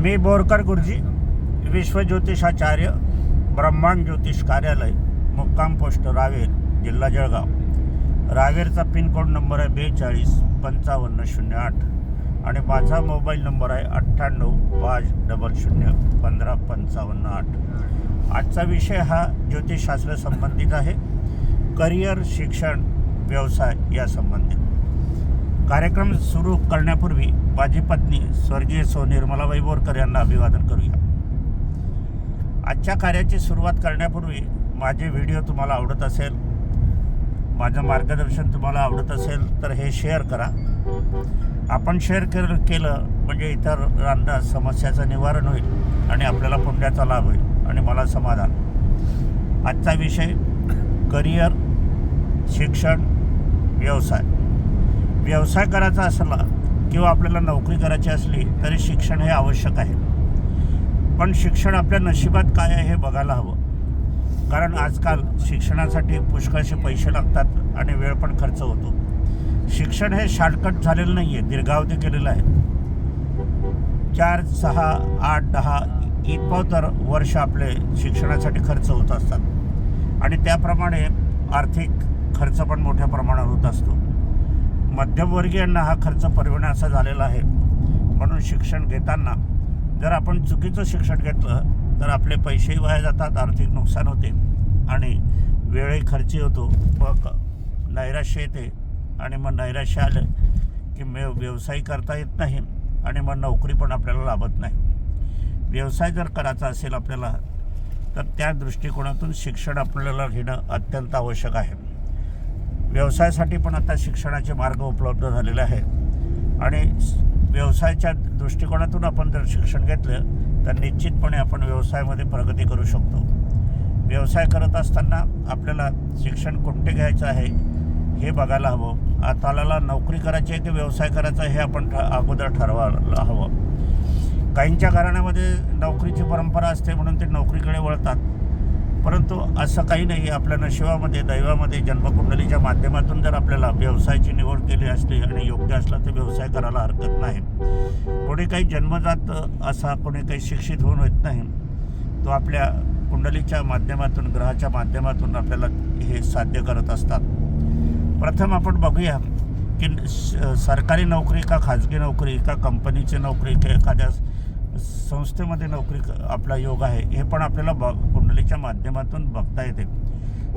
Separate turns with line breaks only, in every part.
मी बोरकर गुरुजी विश्वज्योतिषाचार्य ब्रह्मांड ज्योतिष कार्यालय मुक्काम पोस्ट रावेर जिल्हा जळगाव. रावेरचा पिनकोड नंबर आहे बेचाळीस पंचावन्न शून्य आठ. आणि माझा मोबाईल नंबर आहे अठ्ठ्याण्णव पाच डबल शून्य पंधरा पंचावन्न आठ. आजचा विषय हा ज्योतिषशास्त्र संबंधित आहे. करिअर शिक्षण व्यवसाय या संबंधित. कार्यक्रम सुरू करण्यापूर्वी माझी पत्नी स्वर्गीय सो निर्मला वैभोरकर यांना अभिवादन करूया. आजच्या कार्याची सुरुवात करण्यापूर्वी माझे व्हिडिओ तुम्हाला आवडत असेल माझं मार्गदर्शन तुम्हाला आवडत असेल तर हे शेअर करा. आपण शेअर केलं केलं म्हणजे इतरांना समस्याचं निवारण होईल आणि आपल्याला पुण्याचा लाभ होईल आणि मला समाधान. आजचा विषय करिअर शिक्षण व्यवसाय. व्यवसाय करायचा असला किंवा आपल्याला नोकरी करायची असली तरी शिक्षण हे आवश्यक आहे. पण शिक्षण आपल्या नशिबात काय आहे हे बघायला हवं. कारण आजकाल शिक्षणासाठी पुष्कळसे पैसे लागतात आणि वेळ पण खर्च होतो. शिक्षण हे शॉर्टकट झालेलं नाही आहे दीर्घावधी केलेलं आहे. चार सहा आठ दहा इतपर वर्ष आपले शिक्षणासाठी खर्च होत असतात. आणि त्याप्रमाणे आर्थिक खर्च पण मोठ्या प्रमाणावर होत असतो. मध्यमवर्गीयांना हा खर्च परवण्याचा झालेला आहे. म्हणून शिक्षण घेताना जर आपण चुकीचं शिक्षण घेतलं तर आपले पैसेही वाया जातात आर्थिक नुकसान होते आणि वेळही खर्ची होतो. मग नैराश्य येते आणि मग नैराश्य आलं की मे व्यवसाय करता येत नाही आणि मग नोकरी पण आपल्याला लाभत नाही. व्यवसाय जर करायचा असेल आपल्याला तर त्या दृष्टिकोनातून शिक्षण आपल्याला घेणं अत्यंत आवश्यक आहे. व्यवसायासाठी पण आता शिक्षणाचे मार्ग उपलब्ध झालेले आहे आणि व्यवसायाच्या दृष्टिकोनातून आपण जर शिक्षण घेतलं तर निश्चितपणे आपण व्यवसायामध्ये प्रगती करू शकतो. व्यवसाय करत असताना आपल्याला शिक्षण कोणते घ्यायचं आहे हे बघायला हवं. आताला नोकरी करायची आहे की व्यवसाय करायचा आहे हे आपण ठ अगोदर ठरवायला हवं. काहींच्या घराण्यामध्ये नोकरीची परंपरा असते म्हणून ते नोकरीकडे वळतात. परंतु असं काही नाही आपल्या नशिबामध्ये दैवामध्ये जन्मकुंडलीच्या माध्यमातून जर आपल्याला व्यवसायाची निवड केली असली आणि योग्य असला तर व्यवसाय करायला हरकत नाही. कोणी काही जन्मजात असा कोणी काही शिक्षित होऊन येत नाही तो आपल्या कुंडलीच्या माध्यमातून ग्रहाच्या माध्यमातून आपल्याला हे साध्य करत असतात. प्रथम आपण बघूया की सरकारी नोकरी का खाजगी नोकरी का कंपनीची नोकरी का एखाद्या संस्थेमध्ये नोकरी क- आपला योग आहे हे पण आपल्याला ब कुंडलीच्या माध्यमातून बघता येते.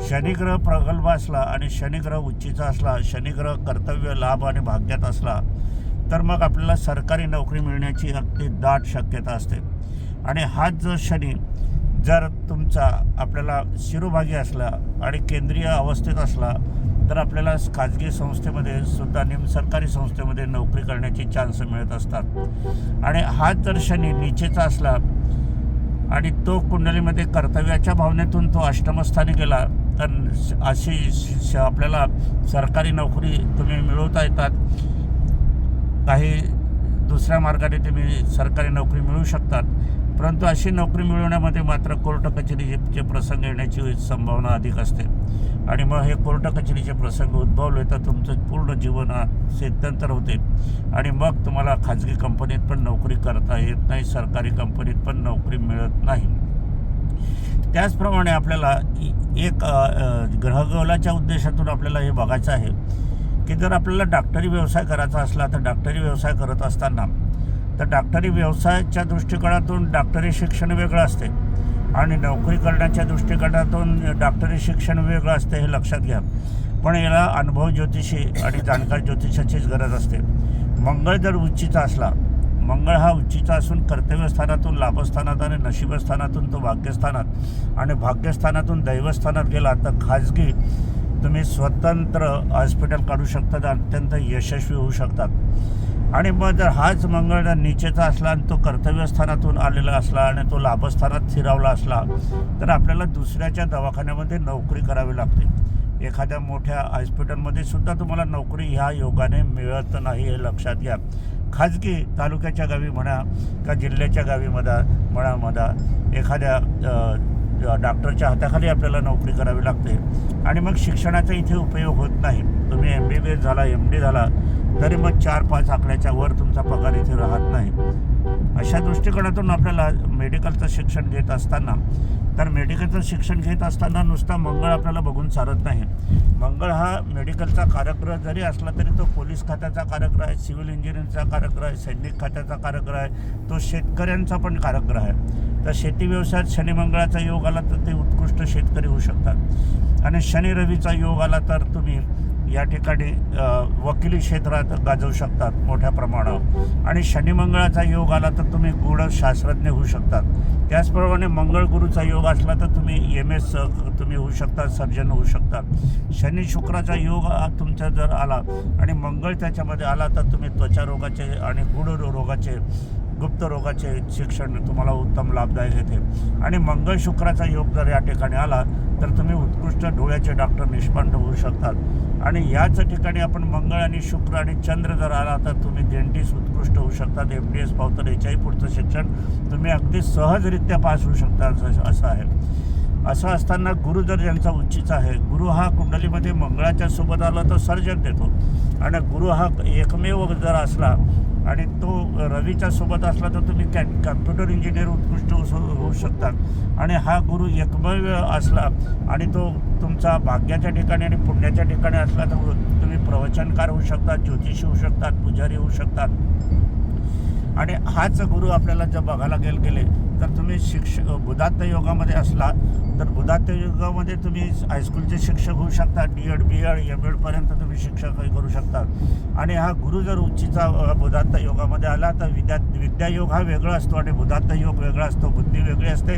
शनिग्रह प्रगल्भ असला आणि शनिग्रह उच्चीचा असला शनिग्रह कर्तव्य लाभ आणि भाग्यात असला तर मग आपल्याला सरकारी नोकरी मिळण्याची अगदी दाट शक्यता असते. आणि हाच जो शनी जर तुमचा आपल्याला शिरोभागी असला आणि केंद्रीय अवस्थेत असला तर आपल्याला खाजगी संस्थेमध्ये सुद्धा निमसरकारी संस्थेमध्ये नोकरी करण्याची चान्स मिळत असतात. आणि हाच जर शनी नीचेचा असला आणि तो कुंडलीमध्ये कर्तव्याच्या भावनेतून तो अष्टमस्थानी गेला. तर अशी आपल्याला सरकारी नोकरी तुम्ही मिळवता येतात. काही दुसऱ्या मार्गाने तुम्ही सरकारी नोकरी मिळू शकतात. परंतु अशी नोकरी मिळवण्यामध्ये मात्र कोर्ट कचेरीचे प्रसंग येण्याची संभावना अधिक असते. आणि मग हे कोर्ट कचेरीचे प्रसंग उद्भवले तर तुमचं पूर्ण जीवन हा होते. आणि मग तुम्हाला खाजगी कंपनीत पण नोकरी करता येत नाही सरकारी कंपनीत पण नोकरी मिळत नाही. त्याचप्रमाणे आपल्याला एक ग्रहगौलाच्या उद्देशातून आपल्याला हे बघायचं आहे की जर आपल्याला डॉक्टरी व्यवसाय करायचा असला तर डॉक्टरी व्यवसाय करत असताना तर डॉक्टरी व्यवसायाच्या दृष्टिकोनातून डॉक्टरी शिक्षण वेगळं असते आणि नोकरी करण्याच्या दृष्टिकोनातून डॉक्टरी शिक्षण वेगळं असते हे लक्षात घ्या. पण याला अनुभव ज्योतिषी आणि जाणकार ज्योतिषाचीच गरज असते. मंगळ जर उच्चीचा असला मंगळ हा उच्चीचा असून कर्तव्यस्थानातून लाभस्थानात आणि नशिबस्थानातून तो भाग्यस्थानात आणि भाग्यस्थानातून दैवस्थानात गेला तर खाजगी तुम्ही स्वतंत्र हॉस्पिटल काढू शकतात अत्यंत यशस्वी होऊ शकतात. आणि मग जर हाच मंगळ नीचेचा निचेचा असला आणि तो कर्तव्यस्थानातून आलेला असला आणि तो लाभस्थानात स्थिरावला असला तर आपल्याला दुसऱ्याच्या दवाखान्यामध्ये नोकरी करावी लागते. एखाद्या मोठ्या हॉस्पिटलमध्ये सुद्धा तुम्हाला नोकरी ह्या योगाने मिळत नाही हे लक्षात घ्या. खाजगी तालुक्याच्या गावी म्हणा का जिल्ह्याच्या गावी म्हणा म्हणा एखाद्या डॉक्टरच्या हाताखाली आपल्याला नोकरी करावी लागते. आणि मग शिक्षणाचा इथे उपयोग होत नाही. तुम्ही एम बी बी एस झाला एम डी झाला तरी मग चार पाच आकड्याच्या वर तुमचा पगार इथे राहत नाही. अशा दृष्टिकोनातून आपल्याला मेडिकलचं शिक्षण घेत असताना तर मेडिकलचं शिक्षण घेत असताना नुसता मंगळ आपल्याला बघून चालत नाही. मंगळ हा मेडिकलचा कार्यग्रह जरी असला तरी तो पोलीस खात्याचा कार्यग्रह आहे सिव्हिल इंजिनिअरिंगचा कार्यग्रह आहे सैनिक खात्याचा कार्यग्रह आहे तो शेतकऱ्यांचा पण कार्यग्रह आहे. तर शेती व्यवसायात शनिमंगळाचा योग आला तर ते उत्कृष्ट शेतकरी होऊ शकतात. आणि शनी रवीचा योग आला तर तुम्ही या ठिकाणी वकिली क्षेत्रात गाजवू शकतात मोठ्या प्रमाणावर. आणि शनिमंगळाचा योग आला तर तुम्ही गुढ शास्त्रज्ञ होऊ शकतात. त्याचप्रमाणे मंगळ गुरुचा योग असला तर तुम्ही एम एस तुम्ही होऊ शकता सर्जन होऊ शकतात. शनी शुक्राचा योग तुमचा जर आला आणि मंगळ त्याच्यामध्ये आला तर तुम्ही त्वचा रोगाचे आणि गुढ रोगाचे गुप्त रोगाचे शिक्षण तुम्हाला उत्तम लाभदायक येते. आणि मंगळ शुक्राचा योग जर या ठिकाणी आला तर तुम्ही उत्कृष्ट डोळ्याचे डॉक्टर निष्पांड होऊ शकतात. आणि याच ठिकाणी आपण मंगळ आणि शुक्र आणि चंद्र जर आला तर तुम्ही डेंटिस्ट उत्कृष्ट होऊ शकतात. एम डी एस पावतर याच्याही पुढचं शिक्षण तुम्ही अगदी सहजरित्या पास होऊ शकता असं असं आहे. असं असताना गुरु जर ज्यांचा उच्चीचा आहे गुरु हा कुंडलीमध्ये मंगळाच्या सोबत आला तर सर्जन देतो. आणि गुरु हा एकमेव जर असला आणि तो रवीच्या सोबत असला तर तुम्ही कॅ कॅम्प्युटर इंजिनियर उत्कृष्ट होऊ होऊ शकतात. आणि हा गुरु एकमेव असला आणि तो तुमचा भाग्याच्या ठिकाणी आणि पुण्याच्या ठिकाणी असला तर तुम्ही प्रवचनकार होऊ शकतात ज्योतिषी होऊ शकतात पुजारी होऊ शकतात. आणि हाच गुरु आपल्याला जर बघायला गेल गेले तर तुम्ही शिक्ष बुधात्त योगामध्ये असला तर बुधात्त योगामध्ये तुम्ही हायस्कूलचे शिक्षक होऊ शकता D Ed B Ed M एडपर्यंत तुम्ही शिक्षक करू शकतात आणि हा गुरु जर उच्चीचा बुधात्त योगामध्ये आला तर विद्या विद्यायोग हा वेगळा असतो आणि बुधात्त योग वेगळा असतो बुद्धी वेगळी असते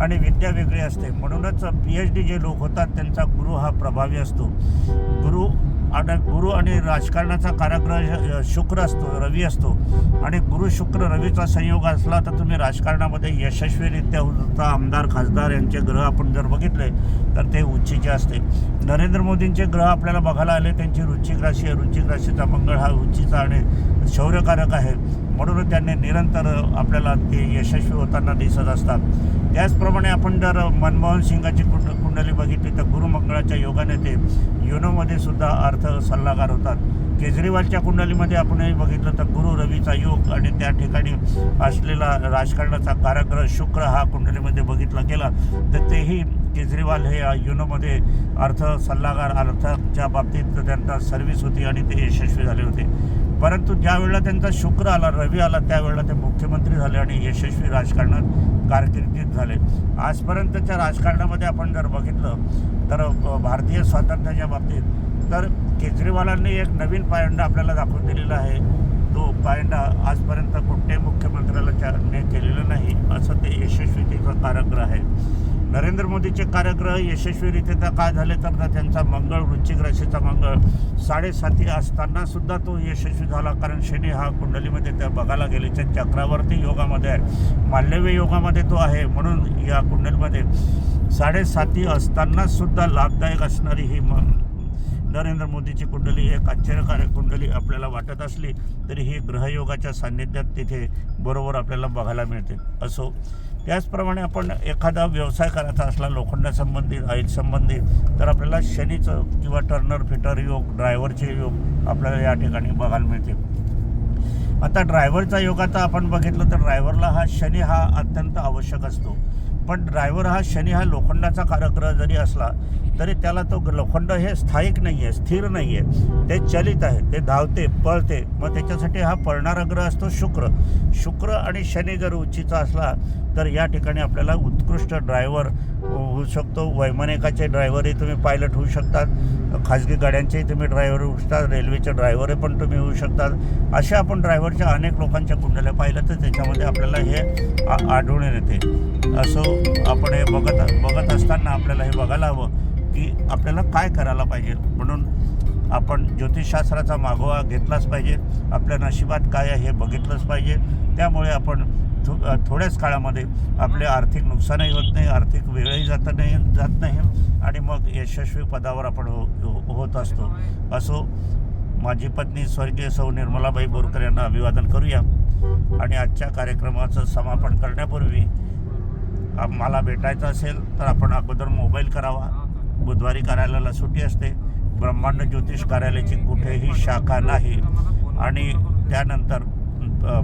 आणि विद्या वेगळी असते. म्हणूनच पी एच डी जे लोक होतात त्यांचा गुरु हा प्रभावी असतो. गुरु आणि गुरु आणि राजकारणाचा कार्यक्रम शुक्र असतो रवी असतो. आणि गुरु शुक्र रवीचा संयोग असला तर तुम्ही राजकारणामध्ये यशस्वीरित्या होता. आमदार खासदार यांचे ग्रह आपण जर बघितले तर ते उच्चीचे असते. नरेंद्र मोदींचे ग्रह आपल्याला बघायला आले त्यांची रुचिक राशी आहे. रुचिक राशीचा मंगळ हा उच्चीचा आणि शौर्यकारक आहे. म्हणून त्यांनी निरंतर आपल्याला ते यशस्वी होताना दिसत असतात. त्याचप्रमाणे आपण जर मनमोहन सिंगाची कुंड कुंडली बघितली तर गुरुमंगळाच्या योगाने ते युनोमध्ये सुद्धा अर्थ सल्लागार होतात. केजरीवालच्या कुंडलीमध्ये आपणही बघितलं तर गुरु रवीचा योग आणि त्या ठिकाणी असलेला राजकारणाचा कारागृह शुक्र हा कुंडलीमध्ये बघितला गेला. तर तेही केजरीवाल हे युनोमध्ये अर्थ सल्लागार अर्थाच्या बाबतीत त्यांचा सर्व्हिस होती आणि ते यशस्वी झाले होते. परंतु ज्या वेळेला त्यांचा शुक्र आला रवी आला त्यावेळेला ते मुख्यमंत्री झाले आणि यशस्वी राजकारणात कारकिर्दीत झाले. आजपर्यंतच्या राजकारणामध्ये आपण जर बघितलं तर भारतीय स्वातंत्र्याच्या बाबतीत. तर केजरीवालांनी एक नवीन पायंडा आपल्याला दाखवून दिलेला आहे. तो पायंडा आजपर्यंत कुठल्याही मुख्यमंत्र्याला त्याने केलेलं नाही असं ते यशस्वीतेचं कारागृह आहे. नरेंद्र मोदीचे कार्यग्रह यशस्वीरित्या काय झाले तर ना त्यांचा मंगळ वृश्चिक राशीचा मंगळ. साडेसाती असताना सुद्धा तो यशस्वी झाला कारण शनी हा कुंडलीमध्ये त्या बघायला गेले. त्या चक्रावर्ती योगामध्ये आहे. माल्यव्य योगामध्ये तो आहे. म्हणून या कुंडलीमध्ये साडेसाती असताना सुद्धा लाभदायक असणारी ही म नरेंद्र मोदीची कुंडली एक आश्चर्यकारक कुंडली आपल्याला वाटत असली तरी ही ग्रहयोगाच्या सान्निध्यात तिथे बरोबर आपल्याला बघायला मिळते. असो त्याचप्रमाणे आपण एखादा व्यवसाय करायचा असला लोखंडासंबंधित ऑईल संबंधित तर आपल्याला शनीचं किंवा टर्नर फिटर योग ड्रायव्हरचे योग आपल्याला या ठिकाणी बघायला मिळते आता ड्रायव्हरचा योग आता आपण बघितलं तर ड्रायव्हरला हा शनी हा अत्यंत आवश्यक असतो. पण ड्रायव्हर हा शनी हा लोखंडाचा कारग्रह जरी असला तरी त्याला तो लोखंड हे स्थायिक नाही आहे स्थिर नाही आहे ते चलित आहे ते धावते पळते. मग त्याच्यासाठी हा पळणारा ग्रह असतो शुक्र. शुक्र आणि शनी जर उच्चीचा असला तर या ठिकाणी आपल्याला उत्कृष्ट ड्रायव्हर होऊ शकतो. वैमानिकाचे ड्रायव्हरही तुम्ही पायलट होऊ शकतात. खाजगी गाड्यांचेही तुम्ही ड्रायव्हर होऊ शकतात. रेल्वेचे ड्रायव्हर पण तुम्ही होऊ शकतात. अशा आपण ड्रायव्हरच्या अनेक लोकांच्या कुंडल्या पाहिलं तर त्याच्यामध्ये आपल्याला हे आढळून येते. असं आपण हे बघत बघत असताना आपल्याला हे बघायला हवं की आपल्याला काय करायला पाहिजे. म्हणून आपण ज्योतिषशास्त्राचा मागोवा घेतलाच पाहिजे. आपल्या नशिबात काय आहे हे बघितलंच पाहिजे. त्यामुळे आपण थो थोड्याच काळामध्ये आपले आर्थिक नुकसानही होत नाही आर्थिक वेळही जात नाही जात नाही आणि मग यशस्वी पदावर आपण हो हो- होत असतो. असो माझी पत्नी स्वर्गीय सौ निर्मलाबाई बोरकर यांना अभिवादन करूया आणि आजच्या कार्यक्रमाचं समापन करण्यापूर्वी मला भेटायचं असेल तर आपण अगोदर मोबाईल करावा. बुधवारी कार्यालयाला सुट्टी असते. ब्रह्मांड ज्योतिष कार्यालयाची कुठेही शाखा नाही. आणि त्यानंतर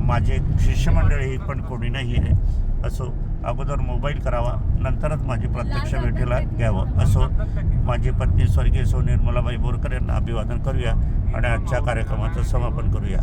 माझे शिष्यमंडळी पण कोणी नाही आहे असो अगोदर मोबाईल करावा नंतरच माझी प्रत्यक्ष भेटीला घ्यावं असो माझी पत्नी स्वर्गीय सो निर्मलाबाई बोरकर यांना अभिवादन करूया आणि आजच्या कार्यक्रमाचं समापन करूया.